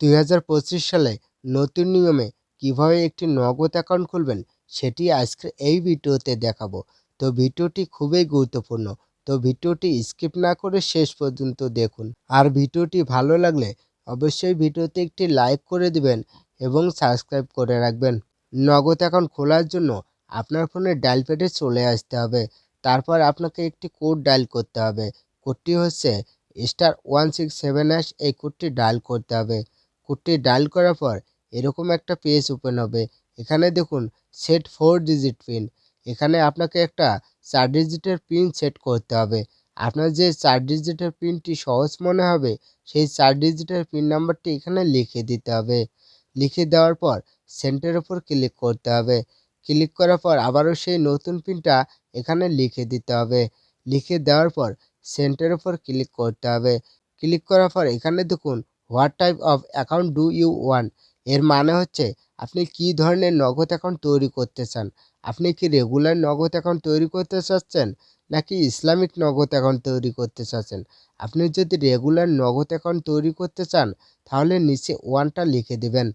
দুই হাজার পঁচিশ সালে নতুন নিয়মে কীভাবে একটি নগদ অ্যাকাউন্ট খুলবেন, সেটি আজকের এই ভিডিওতে দেখাবো। তো ভিডিওটি খুবই গুরুত্বপূর্ণ। তো ভিডিওটি স্কিপ না করে শেষ পর্যন্ত দেখুন। আর ভিডিওটি ভালো লাগলে অবশ্যই ভিডিওতে একটি লাইক করে দিবেন এবং সাবস্ক্রাইব করে রাখবেন। নগদ অ্যাকাউন্ট খোলার জন্য আপনার ফোনে ডায়াল প্যাডে চলে আসতে হবে। তারপর আপনাকে একটি কোড ডায়াল করতে হবে। কোডটি হচ্ছে star one six seven hash এই কোডটি ডায়াল করতে হবে। কোডটি ডায়াল করার পর এরকম একটা পেজ ওপেন হবে। এখানে দেখুন সেট ফোর ডিজিট পিন এখানে আপনাকে একটা চার ডিজিটের পিন সেট করতে হবে। আপনার যে চার ডিজিটের পিনটি সহজ মনে হবে, সেই চার ডিজিটের পিন নাম্বারটি এখানে লিখে দিতে হবে। লিখে দেওয়ার পর সেন্টের ওপর ক্লিক করতে হবে। ক্লিক করার পর আবারও সেই নতুন পিনটা এখানে লিখে দিতে হবে। লিখে দেওয়ার পর সেন্টের ওপর ক্লিক করতে হবে। ক্লিক করার পর এখানে দেখুন what type of account do you ওয়ানের মানে হচ্ছে, আপনি কি ধরনের নগদ অ্যাকাউন্ট তৈরি করতে চান? আপনি কি রেগুলার নগদ অ্যাকাউন্ট তৈরি করতে চাচ্ছেন? নাকি ইসলামিক নগদ অ্যাকাউন্ট তৈরি করতে চাচ্ছেন? আপনি যদি রেগুলার নগদ অ্যাকাউন্ট তৈরি করতে চান, তাহলে নিচে ওয়ানটা লিখে দেবেন।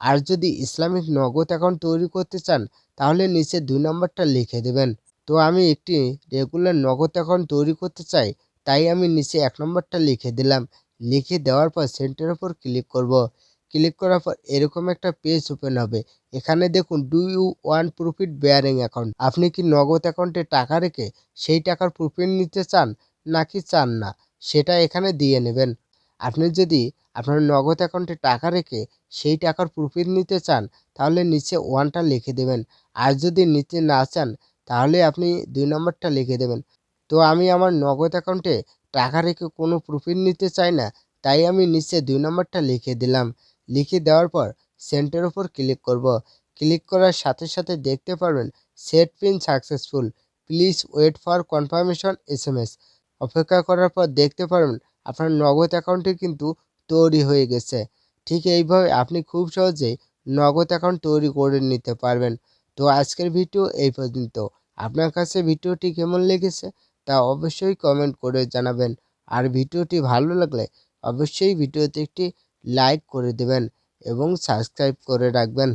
আর যদি ইসলামিক নগদ অ্যাকাউন্ট তৈরি করতে চান, তাহলে নিচে দুই নম্বরটা লিখে দেবেন। তো আমি একটি রেগুলার নগদ অ্যাকাউন্ট তৈরি করতে চাই, তাই আমি নিচে এক নম্বরটা লিখে দিলাম। লিখে দেওয়ার পর সেন্টার ওপর ক্লিক করব। ক্লিক করার পর এরকম একটা পেজ ওপেন হবে। এখানে দেখুন do you want profit bearing account আপনি কি নগদ অ্যাকাউন্টে টাকা রেখে সেই টাকার প্রফিট নিতে চান নাকি চান না? সেটা এখানে দিয়ে নেবেন। আপনি যদি আপনার নগদ অ্যাকাউন্টে টাকা রেখে সেই টাকার প্রফিট নিতে চান, তাহলে নিচে ওয়ানটা লিখে দেবেন। আর যদি নিতে না চান, তাহলে আপনি দুই নম্বরটা লিখে দেবেন। তো আমি আমার নগদ অ্যাকাউন্টে টাকা রেখে কোনো প্রফিট নিতে চাই না, তাই আমি নিচে দুই নম্বরটা লিখে দিলাম। লিখে দেওয়ার পর সেন্টের ওপর ক্লিক করব। ক্লিক করার সাথে সাথে দেখতে পারবেন set pin successful please wait for confirmation S M S অপেক্ষা করার পর দেখতে পারবেন, আপনার নগদ অ্যাকাউন্টটি কিন্তু তৈরি হয়ে গেছে। ঠিক এইভাবে আপনি খুব সহজেই নগদ অ্যাকাউন্ট তৈরি করে নিতে পারবেন। তো আজকের ভিডিও এই পর্যন্ত। আপনার কাছে ভিডিওটি কেমন লেগেছে? তা অবশ্যই কমেন্ট করে জানাবেন। আর ভিডিওটি ভালো লাগলে অবশ্যই ভিডিওতে একটি লাইক করে দেবেন এবং সাবস্ক্রাইব করে রাখবেন।